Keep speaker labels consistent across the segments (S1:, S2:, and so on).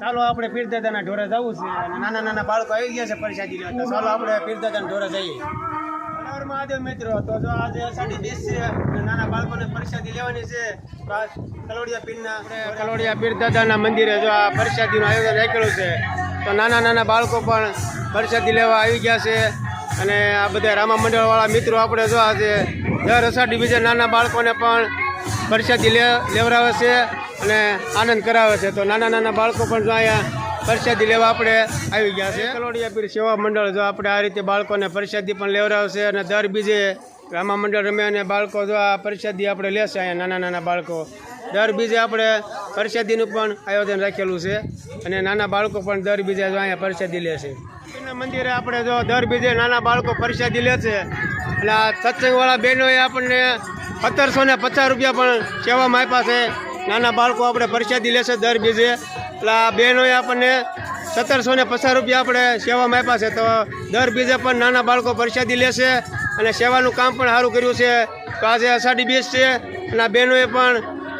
S1: ચાલો આપણે પીરદાદાના ઢોરે જવું છે અને નાના નાના બાળકો આવી ગયા છે પરસાદી લેવા. તો ચાલો આપણે પીરદાદાના ઢોરે જઈએ. બરાબર મહાદેવ મિત્રો તો જો આજે સાડી બીજ છે નાના બાળકોને પરસાદી લેવાની છે. કલોડિયા પીરના કલોડિયા પીરદાદાના મંદિરે જો આ પરસાદીનું આયોજન રાખેલું છે તો નાના નાના બાળકો પણ પરસાદી લેવા આવી ગયા છે. અને આ બધા રામા મંડળવાળા મિત્રો આપણે જો આજે દર અષાઢી બીજા નાના બાળકોને પણ પરસાદી લે લેવડાવે છે અને આનંદ કરાવે છે. તો નાના નાના બાળકો પણ જો અહીંયા પરસાદી લેવા આપણે આવી ગયા છે. કલોડિયા પીર સેવા મંડળ જો આપણે આ રીતે બાળકોને પરસાદી પણ લેવડાવશે અને દર બીજે રામા મંડળ રમે અને બાળકો જો આ પરસાદી આપણે લેશે અહીંયા નાના નાના બાળકો. દર બીજે આપણે પરસાદીનું પણ આયોજન રાખેલું છે અને નાના બાળકો પણ દર બીજે જો અહીંયા પરસાદી લેશે પીરના મંદિરે આપણે જો દર બીજે નાના બાળકો પરસાદી લે છે અને આ સત્સંગવાળા બહેનોએ આપણને સત્તરસો ને પચાસ રૂપિયા પણ સેવામાં આપ્યા છે. નાના બાળકો આપણે પરસાદી લેશે દર બીજે. એટલે આ બહેનોએ આપણને સત્તરસો ને પચાસ રૂપિયા આપણે સેવામાં આપ્યા છે. તો દર બીજે પણ નાના બાળકો પરસાદી લેશે અને સેવાનું કામ પણ સારું કર્યું છે. તો આજે અષાઢી બીજ છે અને આ બહેનોએ પણ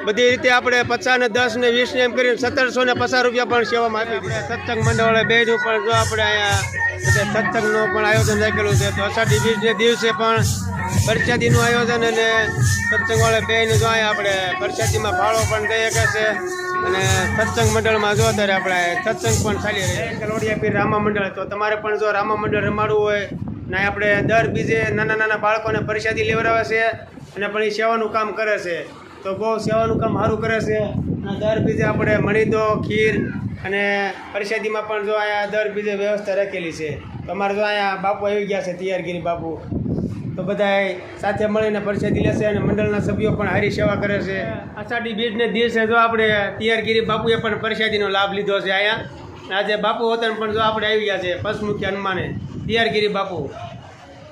S1: બધી રીતે આપણે પચાસ ને દસ ને વીસ ને એમ કરીને સત્તરસો ને પચાસ રૂપિયા પણ સેવામાં આપી આપણે સત્સંગ મંડળ બેનું પણ જો આપણે અહીંયા સત્સંગનું પણ આયોજન રાખેલું છે. તો અષાઢી બીજને દિવસે પણ પરસાદીનું આયોજન અને સત્સંગવાળા બેને જો અહીંયા આપણે પરસાદીમાં ફાળો પણ દઈ શકે છે. અને સત્સંગ મંડળમાં જો અત્યારે આપણે સત્સંગ પણ ચાલી રહે કલોડિયા પીર રામા મંડળ. તો તમારે પણ જો રામા મંડળ રમાડવું હોય ને આપણે દર બીજે નાના નાના બાળકોને પરસાદી લેવડાવે છે અને પણ એ સેવાનું કામ કરે છે. તો બહુ સેવાનું કામ સારું કરે છે. દર બીજે આપણે મણીદો ખીર અને પરસાદીમાં પણ જો અહીંયા દર બીજે વ્યવસ્થા રાખેલી છે. તો અમારે જો અહીંયા બાપુ આવી ગયા છે તૈયારગીરી બાપુ. તો બધા સાથે મળીને પરસાદી લેશે અને મંડળના સભ્યો પણ હારી સેવા કરે છે. અષાઢી બીજને દિવસે જો આપણે તૈયારગીરી બાપુએ પણ પરસાદીનો લાભ લીધો છે અહીંયા આજે બાપુ વતન પણ જો આપણે આવી ગયા છે પંચમુખી હનુમાને તૈયારગીરી બાપુ.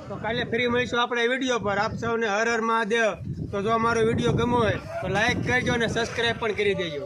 S1: તો કાલે ફરી મળીશું આપણે વીડિયો પર. આપ સૌને હર હર મહાદેવ. તો જો અમારો વીડિયો ગમ્યો હોય તો લાઈક કરજો અને સબસ્ક્રાઈબ પણ કરી દેજો.